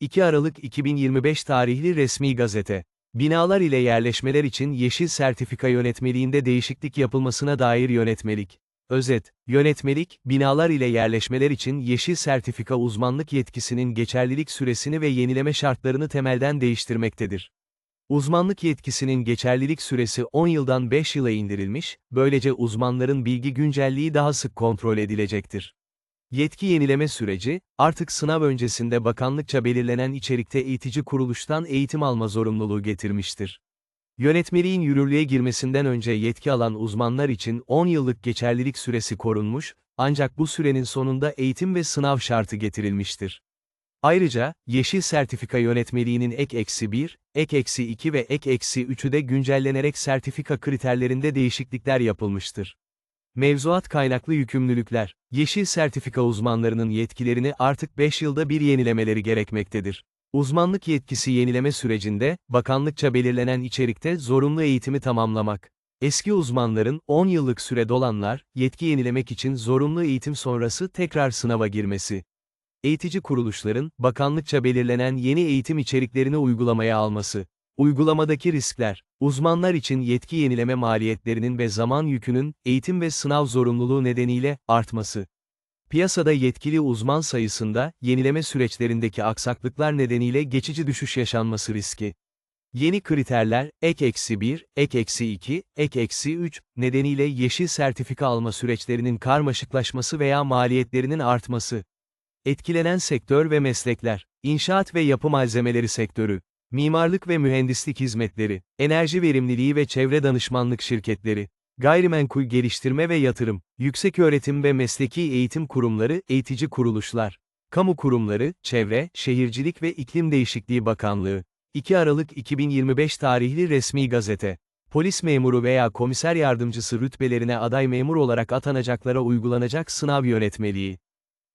2 Aralık 2025 tarihli resmi gazete. Binalar ile yerleşmeler için yeşil sertifika yönetmeliğinde değişiklik yapılmasına dair yönetmelik. Özet, yönetmelik, binalar ile yerleşmeler için yeşil sertifika uzmanlık yetkisinin geçerlilik süresini ve yenileme şartlarını temelden değiştirmektedir. Uzmanlık yetkisinin geçerlilik süresi 10 yıldan 5 yıla indirilmiş, böylece uzmanların bilgi güncelliği daha sık kontrol edilecektir. Yetki yenileme süreci, artık sınav öncesinde bakanlıkça belirlenen içerikte eğitici kuruluştan eğitim alma zorunluluğu getirmiştir. Yönetmeliğin yürürlüğe girmesinden önce yetki alan uzmanlar için 10 yıllık geçerlilik süresi korunmuş, ancak bu sürenin sonunda eğitim ve sınav şartı getirilmiştir. Ayrıca, Yeşil Sertifika Yönetmeliğinin ek eksi 1, ek eksi 2 ve ek eksi 3'ü de güncellenerek sertifika kriterlerinde değişiklikler yapılmıştır. Mevzuat kaynaklı yükümlülükler, yeşil sertifika uzmanlarının yetkilerini artık 5 yılda bir yenilemeleri gerekmektedir. Uzmanlık yetkisi yenileme sürecinde, bakanlıkça belirlenen içerikte zorunlu eğitimi tamamlamak. Eski uzmanların, 10 yıllık süre dolanlar, yetki yenilemek için zorunlu eğitim sonrası tekrar sınava girmesi. Eğitici kuruluşların, bakanlıkça belirlenen yeni eğitim içeriklerini uygulamaya alması. Uygulamadaki riskler, uzmanlar için yetki yenileme maliyetlerinin ve zaman yükünün, eğitim ve sınav zorunluluğu nedeniyle, artması. Piyasada yetkili uzman sayısında, yenileme süreçlerindeki aksaklıklar nedeniyle geçici düşüş yaşanması riski. Yeni kriterler, ek eksi 1, ek eksi 2, ek eksi 3, nedeniyle yeşil sertifika alma süreçlerinin karmaşıklaşması veya maliyetlerinin artması. Etkilenen sektör ve meslekler, inşaat ve yapı malzemeleri sektörü, mimarlık ve mühendislik hizmetleri, enerji verimliliği ve çevre danışmanlık şirketleri, gayrimenkul geliştirme ve yatırım, yükseköğretim ve mesleki eğitim kurumları, eğitici kuruluşlar, kamu kurumları, çevre, şehircilik ve iklim değişikliği bakanlığı. 2 Aralık 2025 tarihli resmi gazete. Polis memuru veya komiser yardımcısı rütbelerine aday memur olarak atanacaklara uygulanacak sınav yönetmeliği.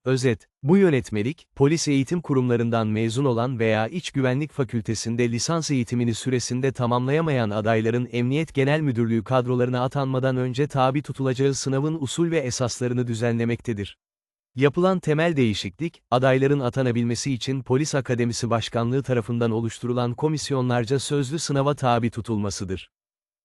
Özet, bu yönetmelik, polis eğitim kurumlarından mezun olan veya iç güvenlik fakültesinde lisans eğitimini süresinde tamamlayamayan adayların Emniyet Genel Müdürlüğü kadrolarına atanmadan önce tabi tutulacağı sınavın usul ve esaslarını düzenlemektedir. Yapılan temel değişiklik, adayların atanabilmesi için Polis Akademisi Başkanlığı tarafından oluşturulan komisyonlarca sözlü sınava tabi tutulmasıdır.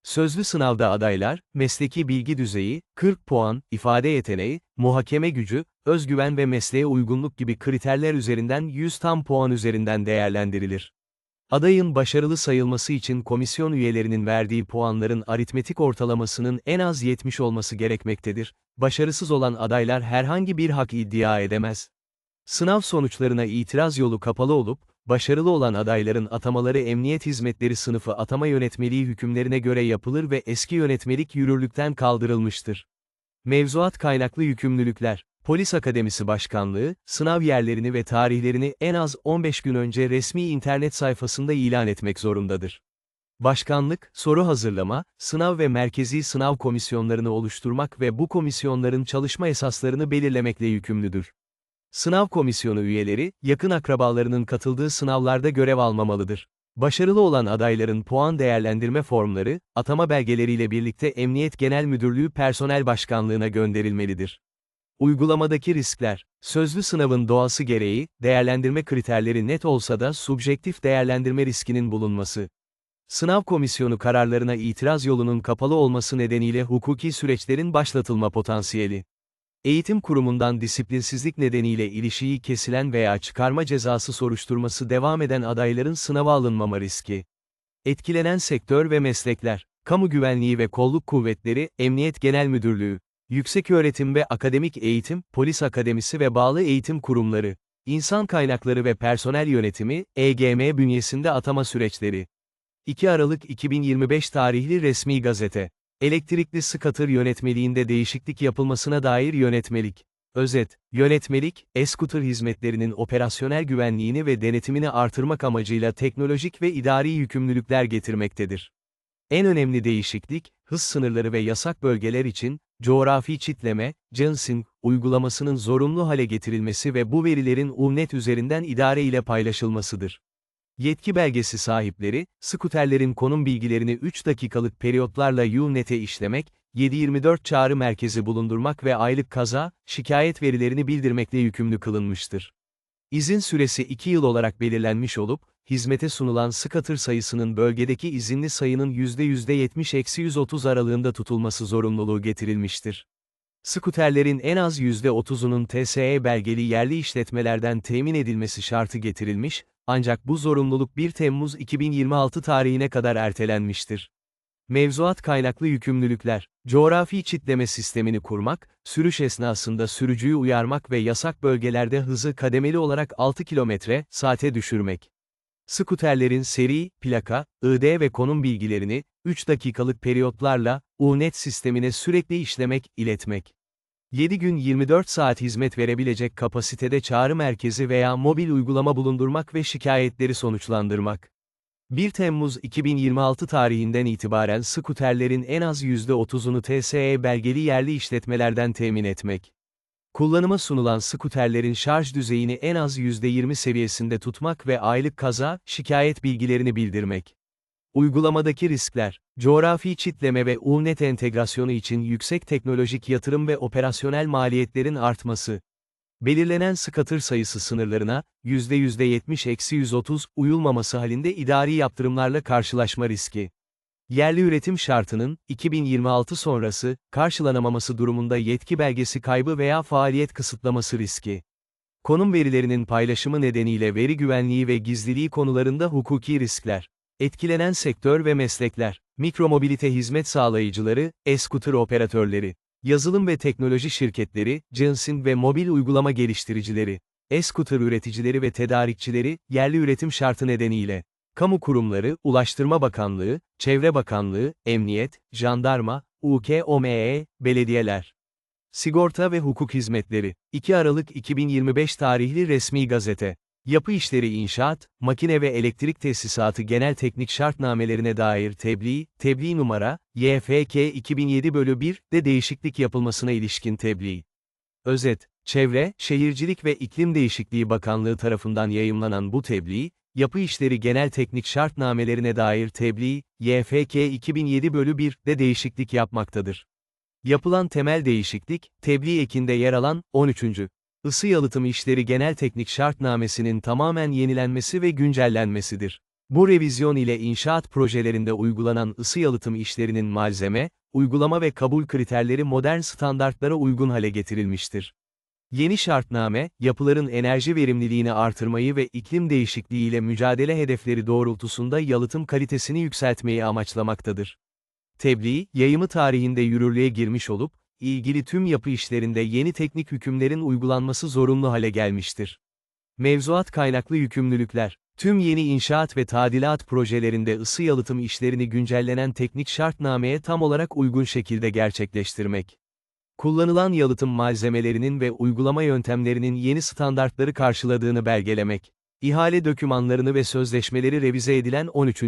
Sözlü sınavda adaylar, mesleki bilgi düzeyi, 40 puan, ifade yeteneği, muhakeme gücü, özgüven ve mesleğe uygunluk gibi kriterler üzerinden 100 tam puan üzerinden değerlendirilir. Adayın başarılı sayılması için komisyon üyelerinin verdiği puanların aritmetik ortalamasının en az 70 olması gerekmektedir. Başarısız olan adaylar herhangi bir hak iddia edemez. Sınav sonuçlarına itiraz yolu kapalı olup, başarılı olan adayların atamaları Emniyet Hizmetleri Sınıfı atama yönetmeliği hükümlerine göre yapılır ve eski yönetmelik yürürlükten kaldırılmıştır. Mevzuat kaynaklı yükümlülükler, Polis Akademisi Başkanlığı, sınav yerlerini ve tarihlerini en az 15 gün önce resmi internet sayfasında ilan etmek zorundadır. Başkanlık, soru hazırlama, sınav ve merkezi sınav komisyonlarını oluşturmak ve bu komisyonların çalışma esaslarını belirlemekle yükümlüdür. Sınav komisyonu üyeleri, yakın akrabalarının katıldığı sınavlarda görev almamalıdır. Başarılı olan adayların puan değerlendirme formları, atama belgeleriyle birlikte Emniyet Genel Müdürlüğü Personel Başkanlığına gönderilmelidir. Uygulamadaki riskler, sözlü sınavın doğası gereği, değerlendirme kriterleri net olsa da subjektif değerlendirme riskinin bulunması. Sınav komisyonu kararlarına itiraz yolunun kapalı olması nedeniyle hukuki süreçlerin başlatılma potansiyeli. Eğitim kurumundan disiplinsizlik nedeniyle ilişiği kesilen veya çıkarma cezası soruşturması devam eden adayların sınava alınmama riski. Etkilenen sektör ve meslekler, Kamu Güvenliği ve Kolluk Kuvvetleri, Emniyet Genel Müdürlüğü, Yükseköğretim ve Akademik Eğitim, Polis Akademisi ve bağlı eğitim kurumları, İnsan Kaynakları ve Personel Yönetimi, EGM bünyesinde atama süreçleri. 2 Aralık 2025 tarihli resmi gazete. Elektrikli skatır yönetmeliğinde değişiklik yapılmasına dair yönetmelik. Özet, yönetmelik, e-scooter hizmetlerinin operasyonel güvenliğini ve denetimini artırmak amacıyla teknolojik ve idari yükümlülükler getirmektedir. En önemli değişiklik, hız sınırları ve yasak bölgeler için, coğrafi çitleme, Johnson, uygulamasının zorunlu hale getirilmesi ve bu verilerin UNET üzerinden idare ile paylaşılmasıdır. Yetki belgesi sahipleri, skuterlerin konum bilgilerini 3 dakikalık periyotlarla UNET'e işlemek, 7-24 çağrı merkezi bulundurmak ve aylık kaza, şikayet verilerini bildirmekle yükümlü kılınmıştır. İzin süresi 2 yıl olarak belirlenmiş olup, hizmete sunulan scooter sayısının bölgedeki izinli sayının %70-130 aralığında tutulması zorunluluğu getirilmiştir. Skuterlerin en az %30'unun TSE belgeli yerli işletmelerden temin edilmesi şartı getirilmiş, ancak bu zorunluluk 1 Temmuz 2026 tarihine kadar ertelenmiştir. Mevzuat kaynaklı yükümlülükler, coğrafi çitleme sistemini kurmak, sürüş esnasında sürücüyü uyarmak ve yasak bölgelerde hızı kademeli olarak 6 km saate düşürmek. Skuterlerin seri, plaka, ID ve konum bilgilerini, 3 dakikalık periyotlarla, UNET sistemine sürekli işlemek, iletmek. 7 gün 24 saat hizmet verebilecek kapasitede çağrı merkezi veya mobil uygulama bulundurmak ve şikayetleri sonuçlandırmak. 1 Temmuz 2026 tarihinden itibaren skuterlerin en az %30'unu TSE belgeli yerli işletmelerden temin etmek. Kullanıma sunulan skuterlerin şarj düzeyini en az %20 seviyesinde tutmak ve aylık kaza, şikayet bilgilerini bildirmek. Uygulamadaki riskler, coğrafi çitleme ve UNET entegrasyonu için yüksek teknolojik yatırım ve operasyonel maliyetlerin artması. Belirlenen scooter sayısı sınırlarına, %70-130 uyulmaması halinde idari yaptırımlarla karşılaşma riski. Yerli üretim şartının, 2026 sonrası, karşılanamaması durumunda yetki belgesi kaybı veya faaliyet kısıtlaması riski. Konum verilerinin paylaşımı nedeniyle veri güvenliği ve gizliliği konularında hukuki riskler. Etkilenen sektör ve meslekler, mikromobilite hizmet sağlayıcıları, e-scooter operatörleri, yazılım ve teknoloji şirketleri, cinsin ve mobil uygulama geliştiricileri, e-scooter üreticileri ve tedarikçileri, yerli üretim şartı nedeniyle, kamu kurumları, Ulaştırma Bakanlığı, Çevre Bakanlığı, Emniyet, Jandarma, UKOME, belediyeler. Sigorta ve hukuk hizmetleri, 2 Aralık 2025 tarihli resmi gazete. Yapı işleri inşaat, makine ve elektrik tesisatı genel teknik şartnamelerine dair tebliğ, tebliğ numara, YFK 2007 bölü 1 de değişiklik yapılmasına ilişkin tebliğ. Özet, Çevre, Şehircilik ve İklim Değişikliği Bakanlığı tarafından yayımlanan bu tebliğ, Yapı işleri genel teknik şartnamelerine dair tebliğ, YFK 2007 bölü 1 de değişiklik yapmaktadır. Yapılan temel değişiklik, tebliğ ekinde yer alan, 13. Isı yalıtım işleri genel teknik şartnamesinin tamamen yenilenmesi ve güncellenmesidir. Bu revizyon ile inşaat projelerinde uygulanan ısı yalıtım işlerinin malzeme, uygulama ve kabul kriterleri modern standartlara uygun hale getirilmiştir. Yeni şartname, yapıların enerji verimliliğini artırmayı ve iklim değişikliğiyle mücadele hedefleri doğrultusunda yalıtım kalitesini yükseltmeyi amaçlamaktadır. Tebliğ, yayımı tarihinde yürürlüğe girmiş olup, ilgili tüm yapı işlerinde yeni teknik hükümlerin uygulanması zorunlu hale gelmiştir. Mevzuat kaynaklı yükümlülükler, tüm yeni inşaat ve tadilat projelerinde ısı yalıtım işlerini güncellenen teknik şartnameye tam olarak uygun şekilde gerçekleştirmek. Kullanılan yalıtım malzemelerinin ve uygulama yöntemlerinin yeni standartları karşıladığını belgelemek. İhale dokümanlarını ve sözleşmeleri revize edilen 13.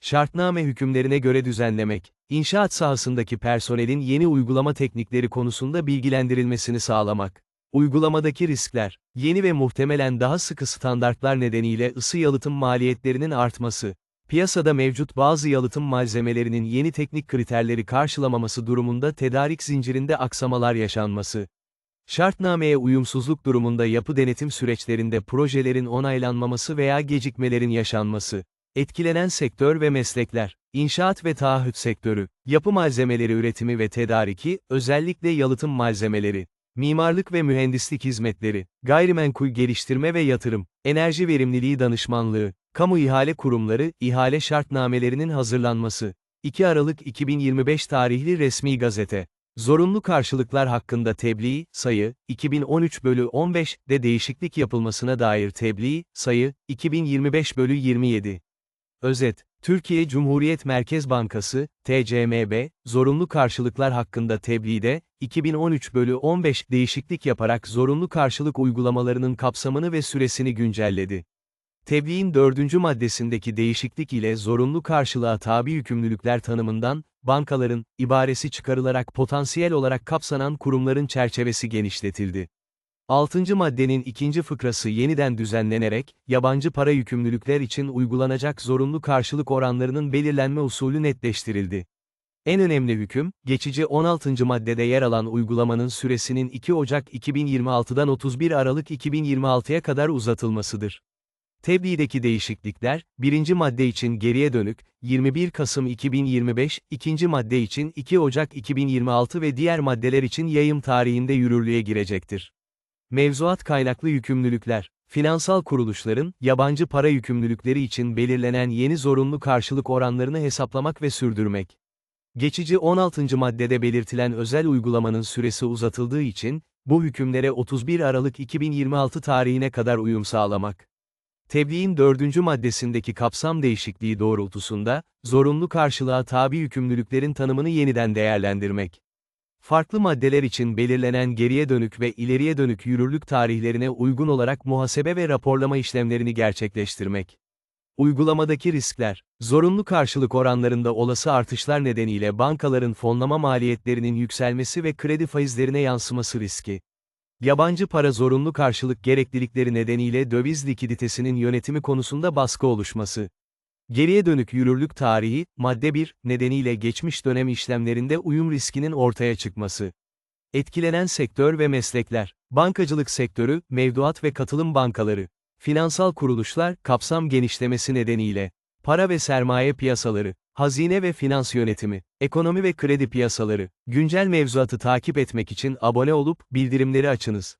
Şartname hükümlerine göre düzenlemek. İnşaat sahasındaki personelin yeni uygulama teknikleri konusunda bilgilendirilmesini sağlamak. Uygulamadaki riskler, yeni ve muhtemelen daha sıkı standartlar nedeniyle ısı yalıtım maliyetlerinin artması, Piyasada mevcut bazı yalıtım malzemelerinin yeni teknik kriterleri karşılamaması durumunda tedarik zincirinde aksamalar yaşanması. Şartnameye uyumsuzluk durumunda yapı denetim süreçlerinde projelerin onaylanmaması veya gecikmelerin yaşanması. Etkilenen sektör ve meslekler, inşaat ve taahhüt sektörü, yapı malzemeleri üretimi ve tedariki, özellikle yalıtım malzemeleri, mimarlık ve mühendislik hizmetleri, gayrimenkul geliştirme ve yatırım, enerji verimliliği danışmanlığı, Kamu ihale kurumları, ihale şartnamelerinin hazırlanması. 2 Aralık 2025 tarihli resmi gazete. Zorunlu karşılıklar hakkında tebliğ, sayı, 2013 bölü 15 de değişiklik yapılmasına dair tebliğ, sayı, 2025 bölü 27. Özet, Türkiye Cumhuriyet Merkez Bankası, TCMB, zorunlu karşılıklar hakkında tebliğde, 2013 bölü 15 değişiklik yaparak zorunlu karşılık uygulamalarının kapsamını ve süresini güncelledi. Tebliğin dördüncü maddesindeki değişiklik ile zorunlu karşılığa tabi yükümlülükler tanımından, bankaların, ibaresi çıkarılarak potansiyel olarak kapsanan kurumların çerçevesi genişletildi. 6. maddenin ikinci fıkrası yeniden düzenlenerek, yabancı para yükümlülükler için uygulanacak zorunlu karşılık oranlarının belirlenme usulü netleştirildi. En önemli hüküm, geçici 16. maddede yer alan uygulamanın süresinin 2 Ocak 2026'dan 31 Aralık 2026'ya kadar uzatılmasıdır. Tebliğdeki değişiklikler, birinci madde için geriye dönük, 21 Kasım 2025, ikinci madde için 2 Ocak 2026 ve diğer maddeler için yayım tarihinde yürürlüğe girecektir. Mevzuat kaynaklı yükümlülükler, finansal kuruluşların, yabancı para yükümlülükleri için belirlenen yeni zorunlu karşılık oranlarını hesaplamak ve sürdürmek. Geçici 16. maddede belirtilen özel uygulamanın süresi uzatıldığı için, bu hükümlere 31 Aralık 2026 tarihine kadar uyum sağlamak. Tebliğin dördüncü maddesindeki kapsam değişikliği doğrultusunda, zorunlu karşılığa tabi yükümlülüklerin tanımını yeniden değerlendirmek. Farklı maddeler için belirlenen geriye dönük ve ileriye dönük yürürlük tarihlerine uygun olarak muhasebe ve raporlama işlemlerini gerçekleştirmek. Uygulamadaki riskler, zorunlu karşılık oranlarında olası artışlar nedeniyle bankaların fonlama maliyetlerinin yükselmesi ve kredi faizlerine yansıması riski. Yabancı para zorunlu karşılık gereklilikleri nedeniyle döviz likiditesinin yönetimi konusunda baskı oluşması. Geriye dönük yürürlük tarihi, madde 1, nedeniyle geçmiş dönem işlemlerinde uyum riskinin ortaya çıkması. Etkilenen sektör ve meslekler, bankacılık sektörü, mevduat ve katılım bankaları, finansal kuruluşlar, kapsam genişlemesi nedeniyle, para ve sermaye piyasaları, hazine ve finans yönetimi, ekonomi ve kredi piyasaları, güncel mevzuatı takip etmek için abone olup, bildirimleri açınız.